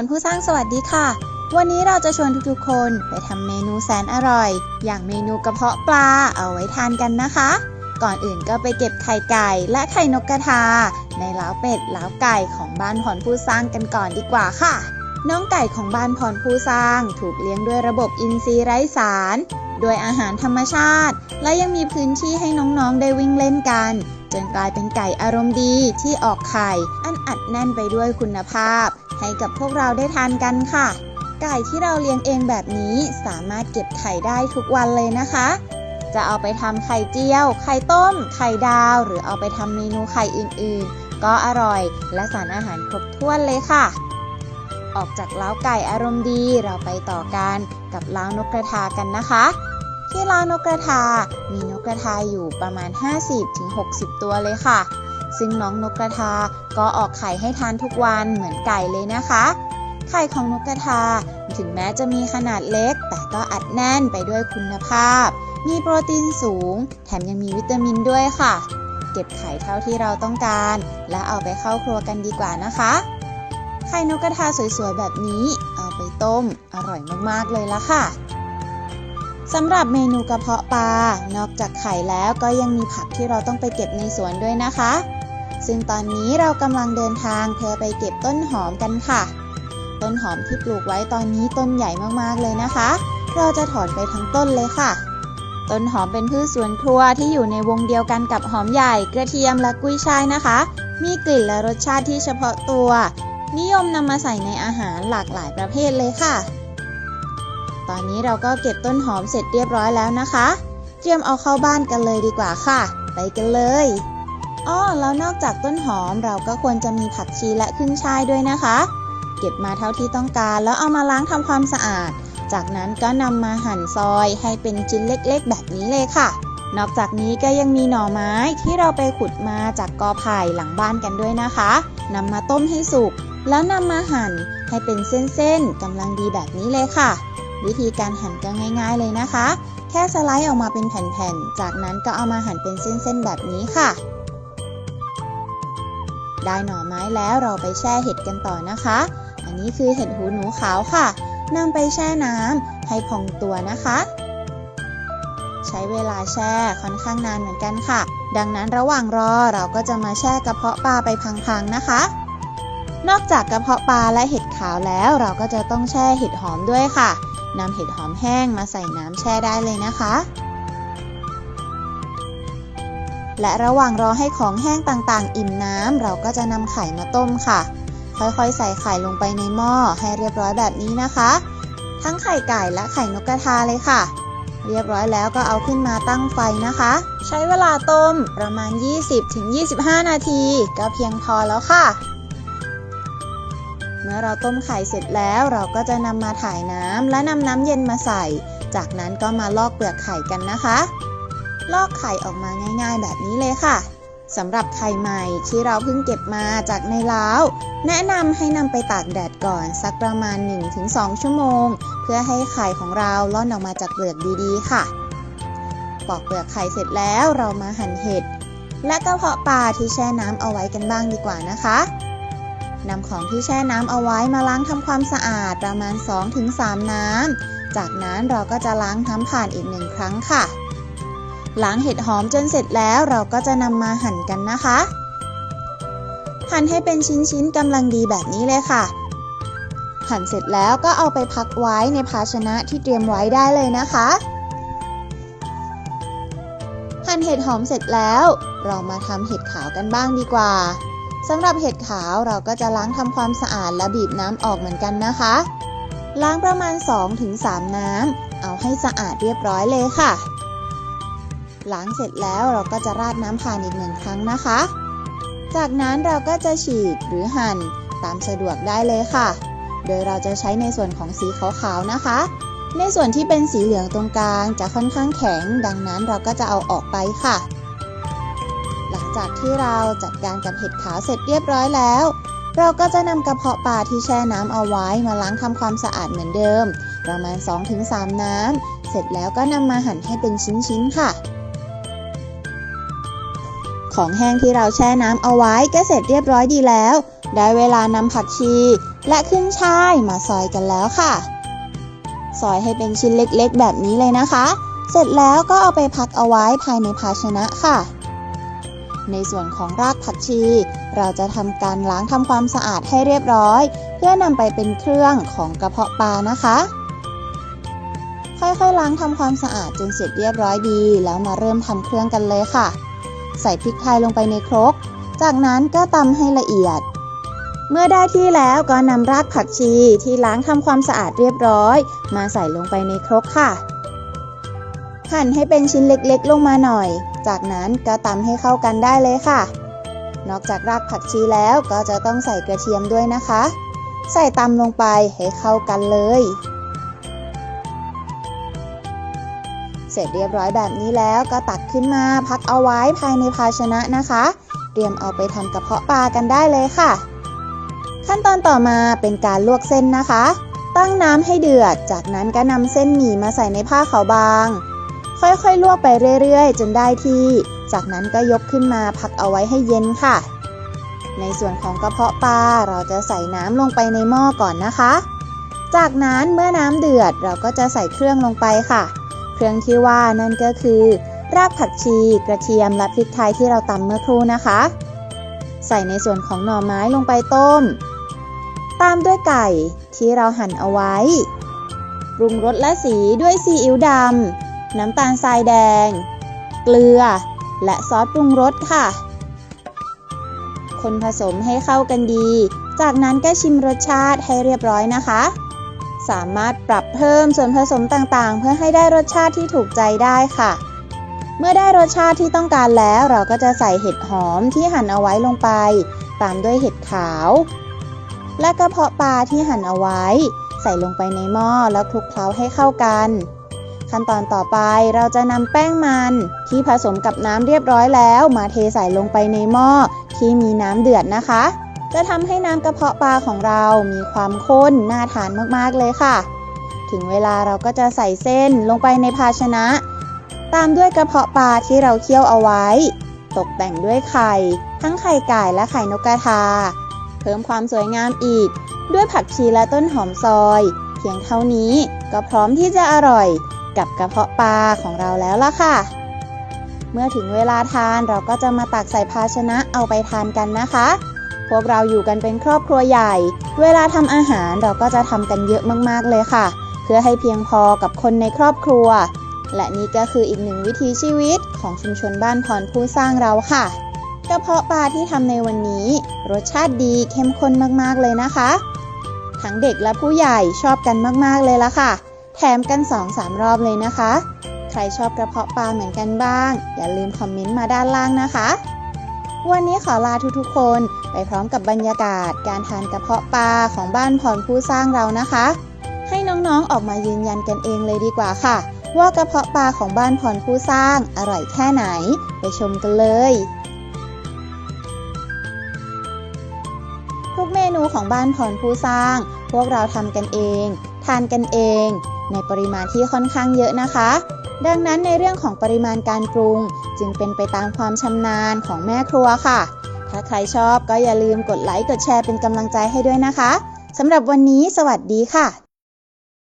รผู้สร้างสวัสดีค่ะ วันนี้เราจะชวนทุกๆคนไปทำเมนูแสนอร่อย อย่างเมนูกระเพาะปลาเอาไว้ทานกันนะคะ ก่อนอื่นก็ไปเก็บไข่ไก่และไข่นกกระทา ในเล้าเป็ดเล้าไก่ของบ้านพรผู้สร้างกันก่อนดีกว่าค่ะ น้องไก่ของบ้านพรผู้สร้าง ถูกเลี้ยงด้วยระบบอินทรีย์ไร้สาร ด้วยอาหารธรรมชาติ และยังมีพื้นที่ให้น้องๆได้วิ่งเล่นกัน จนกลายเป็นไก่อารมณ์ดีที่ออกไข่ อันอัดแน่นไปด้วยคุณภาพ ให้กับพวกเราได้ทานกันค่ะ ไก่ที่เราเลี้ยงเองแบบนี้สามารถเก็บไข่ได้ทุกวันเลยนะคะ จะเอาไปทำไข่เจียว ไข่ต้ม ไข่ดาว หรือเอาไปทำเมนูไข่อื่นๆ ก็อร่อย และสารอาหารครบถ้วนเลยค่ะ ออกจากเล้าไก่อารมณ์ดีเราไปต่อกันกับเล้านกกระทากันนะคะ ที่เล้านกกระทา มีนกกระทาอยู่ประมาณ 50-60 ตัวเลยค่ะ ซึ่งน้องนกกระทาก็ออกไข่ให้ทานทุกวันเหมือนไก่เลยนะคะ ไข่ของนกกระทาถึงแม้จะมีขนาดเล็ก แต่ก็อัดแน่นไปด้วยคุณภาพ มีโปรตีนสูง แถมยังมีวิตามินด้วยค่ะ เก็บไข่เท่าที่เราต้องการ และเอาไปเข้าครัวกันดีกว่านะคะ ไข่นกกระทาสวยๆ แบบนี้ เอาไปต้ม อร่อยมากๆ เลยละค่ะสำหรับเมนูกระเพาะปลา นอกจากไข่แล้วก็ยังมีผักที่เราต้องไปเก็บในสวนด้วยนะคะ ซึ่งตอนนี้เรากำลังเดินทางเพื่อไปเก็บต้นหอมกันค่ะ ต้นหอมที่ปลูกไว้ตอนนี้ต้นใหญ่มากๆ เลยนะคะ เราจะถอนไปทั้งต้นเลยค่ะ ต้นหอมเป็นพืชสวนครัวที่อยู่ในวงเดียวกันกับหอมใหญ่ กระเทียมและกุ้ยช่ายนะคะ มีกลิ่นและรสชาติที่เฉพาะตัว นิยมนำมาใส่ในอาหารหลากหลายประเภทเลยค่ะ ตอนนี้เราก็เก็บต้นหอมเสร็จเรียบร้อยแล้วนะคะ เตรียมเอาเข้าบ้านกันเลยดีกว่าค่ะ ไปกันเลยอ้อแล้วนอกจากต้นหอมเราก็ควรจะมีผักชีและขึ้นช่ายด้วยนะคะ เก็บมาเท่าที่ต้องการแล้วเอามาล้างทำความสะอาด จากนั้นก็นำมาหั่นซอยให้เป็นชิ้นเล็กๆ แบบนี้เลยค่ะ นอกจากนี้ก็ยังมีหน่อไม้ที่เราไปขุดมาจากกอไผ่หลังบ้านกันด้วยนะคะนำมาต้มให้สุก แล้วนำมาหั่นให้เป็นเส้นๆกำลังดีแบบนี้เลยค่ะ วิธีการหั่นก็ง่าย ๆเลยนะคะ แค่สไลด์ออกมาเป็นแผ่นๆ จากนั้นก็เอามาหั่นเป็นเส้นๆแบบนี้ค่ะ ได้หน่อไม้แล้วเราไปแช่เห็ดกันต่อนะคะ อันนี้คือเห็ดหูหนูขาวค่ะนำไปแช่น้ำให้พองตัวนะคะ ใช้เวลาแช่ค่อนข้างนานเหมือนกันค่ะ ดังนั้นระหว่างรอเราก็จะมาแช่กระเพาะปลาไปพังๆนะคะ นอกจากกระเพาะปลาและเห็ดขาวแล้ว เราก็จะต้องแช่เห็ดหอมด้วยค่ะนำเห็ดหอมแห้งมาใส่น้ำแช่ได้เลยนะคะ และระหว่างรอให้ของแห้งต่างๆ อิ่มน้ำเราก็จะนำไข่มาต้มค่ะ ค่อยๆ ใส่ไข่ลงไปในหม้อให้เรียบร้อยแบบนี้นะคะ ทั้งไข่ไก่และไข่นกกระทาเลยค่ะ เรียบร้อยแล้วก็เอาขึ้นมาตั้งไฟนะคะ ใช้เวลาต้มประมาณ 20-25 นาที ก็เพียงพอแล้วค่ะ เมื่อเราต้มไข่เสร็จแล้วเราก็จะนำมาถ่ายน้ำและนำน้ำเย็นมาใส่ จากนั้นก็มาลอกเปลือกไข่กันนะคะ ลอกไข่ออกมาง่าย ๆ แบบนี้เลยค่ะสำหรับไข่ใหม่ที่เราเพิ่งเก็บมาจากในเล้า แนะนำให้นำไปตากแดดก่อนสักประมาณ 1-2 ชั่วโมง เพื่อให้ไข่ของเราล่อนออกมาจากเปลือกดีๆ ค่ะ ปอกเปลือกไข่เสร็จแล้วเรามาหั่นเห็ด และกระเพาะปลาที่แช่น้ำเอาไว้กันบ้างดีกว่านะคะ นำของที่แช่น้ำเอาไว้มาล้างทำความสะอาดประมาณ 2-3 น้ำ จากนั้นเราก็จะล้างน้ำผ่านอีกหนึ่งครั้งค่ะ ล้างเห็ดหอมจนเสร็จแล้วเราก็จะนำมาหั่นกันนะคะ หั่นให้เป็นชิ้นๆกำลังดีแบบนี้เลยค่ะ หั่นเสร็จแล้วก็เอาไปพักไว้ในภาชนะที่เตรียมไว้ได้เลยนะคะหั่นเห็ดหอมเสร็จแล้ว เรามาทำเห็ดขาวกันบ้างดีกว่า สำหรับเห็ดขาวเราก็จะล้างทำความสะอาดและบีบน้ำออกเหมือนกันนะคะ ล้างประมาณ 2-3 น้ำ เอาให้สะอาดเรียบร้อยเลยค่ะ ล้างเสร็จแล้วเราก็จะราดน้ำผ่านอีกหนึ่งครั้งนะคะ จากนั้นเราก็จะฉีกหรือหั่นตามสะดวกได้เลยค่ะ โดยเราจะใช้ในส่วนของสีขาวๆนะคะ ในส่วนที่เป็นสีเหลืองตรงกลางจะค่อนข้างแข็ง ดังนั้นเราก็จะเอาออกไปค่ะ จากที่เราจัดการกับเห็ดขาวเสร็จเรียบร้อยแล้ว เราก็จะนำกระเพาะปลาที่แช่น้ำเอาไว้มาล้างทำความสะอาดเหมือนเดิม ประมาณ 2-3 น้ำ เสร็จแล้วก็นำมาหั่นให้เป็นชิ้นๆค่ะ ของแห้งที่เราแช่น้ำเอาไว้ก็เสร็จเรียบร้อยดีแล้ว ได้เวลานำผักชี และขึ้นช่ายมาซอยกันแล้วค่ะ ซอยให้เป็นชิ้นเล็กๆ แบบนี้เลยนะคะ เสร็จแล้วก็เอาไปพักเอาไว้ภายในภาชนะค่ะ ในส่วนของรากผักชี เราจะทำการล้างทำความสะอาดให้เรียบร้อย เพื่อนำไปเป็นเครื่องของกระเพาะปลานะคะ ค่อยๆล้างทำความสะอาดจนเสร็จเรียบร้อยดี แล้วมาเริ่มทำเครื่องกันเลยค่ะ ใส่พริกไทยลงไปในครก จากนั้นก็ตำให้ละเอียดเมื่อได้ที่แล้วก็นำรากผักชีที่ล้างทำความสะอาดเรียบร้อย มาใส่ลงไปในครกค่ะ หั่นให้เป็นชิ้นเล็กๆลงมาหน่อย จากนั้นก็ตำให้เข้ากันได้เลยค่ะ นอกจากรากผักชีแล้วก็จะต้องใส่กระเทียมด้วยนะคะ ใส่ตำลงไปให้เข้ากันเลย เสร็จเรียบร้อยแบบนี้แล้วก็ตักขึ้นมาพักเอาไว้ภายในภาชนะนะคะ เตรียมเอาไปทำกระเพาะปลากันได้เลยค่ะ ขั้นตอนต่อมาเป็นการลวกเส้นนะคะ ตั้งน้ำให้เดือด จากนั้นก็นำเส้นหมี่มาใส่ในผ้าขาวบาง ค่อยๆ ลวกไปเรื่อยๆ จนได้ที่ จากนั้นก็ยกขึ้นมาพักเอาไว้ให้เย็นค่ะ ในส่วนของกระเพาะปลาเราจะใส่น้ำลงไปในหม้อก่อนนะคะ จากนั้นเมื่อน้ำเดือดเราก็จะใส่เครื่องลงไปค่ะ เครื่องที่ว่านั่นก็คือ รากผักชี กระเทียมและพริกไทยที่เราตำเมื่อครู่นะคะ ใส่ในส่วนของหน่อไม้ลงไปต้ม ตามด้วยไก่ที่เราหั่นเอาไว้ปรุงรสและสีด้วยซีอิ๊วดำ น้ำตาลทรายแดง เกลือ และซอสปรุงรสค่ะ คนผสมให้เข้ากันดี จากนั้นก็ชิมรสชาติให้เรียบร้อยนะคะ สามารถปรับเพิ่มส่วนผสมต่างๆ เพื่อให้ได้รสชาติที่ถูกใจได้ค่ะ เมื่อได้รสชาติที่ต้องการแล้ว เราก็จะใส่เห็ดหอมที่หั่นเอาไว้ลงไป ตามด้วยเห็ดขาว และกระเพาะปลาที่หั่นเอาไว้ ใส่ลงไปในหม้อแล้วคลุกเคล้าให้เข้ากัน ขั้นตอนต่อไปเราจะนำแป้งมันที่ผสมกับน้ำเรียบร้อยแล้ว มาเทใส่ลงไปในหม้อที่มีน้ำเดือดนะคะ จะทำให้น้ำกระเพาะปลาของเรามีความข้นน่าทานมากๆเลยค่ะ ถึงเวลาเราก็จะใส่เส้นลงไปในภาชนะ ตามด้วยกระเพาะปลาที่เราเคี่ยวเอาไว้ ตกแต่งด้วยไข่ ทั้งไข่ไก่และไข่นกกระทา เพิ่มความสวยงามอีก ด้วยผักชีและต้นหอมซอย เพียงเท่านี้ก็พร้อมที่จะอร่อย กับกระเพาะปลาของเราแล้วล่ะค่ะ เมื่อถึงเวลาทานเราก็จะมาตักใส่ภาชนะเอาไปทานกันนะคะ พวกเราอยู่กันเป็นครอบครัวใหญ่ เวลาทำอาหารเราก็จะทำกันเยอะมากๆเลยค่ะ เพื่อให้เพียงพอกับคนในครอบครัว และนี่ก็คืออีกหนึ่งวิถีชีวิตของชุมชนบ้านพรผู้สร้างเราค่ะกระเพาะปลาที่ทำในวันนี้ รสชาติดีเข้มข้นมากๆเลยนะคะ ทั้งเด็กและผู้ใหญ่ชอบกันมากๆเลยละค่ะ แถมกัน 2-3 รอบเลยนะคะ ใครชอบกระเพาะปลาเหมือนกันบ้าง อย่าลืมคอมเมนต์มาด้านล่างนะคะ วันนี้ขอลาทุกๆคนไปพร้อมกับบรรยากาศ การทานกระเพาะปลาของบ้านพรผู้สร้างเรานะคะ ให้น้องๆออกมายืนยันกันเองเลยดีกว่าค่ะ ว่ากระเพาะปลาของบ้านพรผู้สร้างอร่อยแค่ไหน ไปชมกันเลยทุกเมนูของบ้านพรผู้สร้าง พวกเราทำกันเอง ทานกันเอง ในปริมาณที่ค่อนข้างเยอะนะคะ ดังนั้นในเรื่องของปริมาณการปรุง จึงเป็นไปตามความชำนาญของแม่ครัวค่ะ ถ้าใครชอบก็อย่าลืมกดไลค์กดแชร์เป็นกำลังใจให้ด้วยนะคะสำหรับวันนี้สวัสดีค่ะ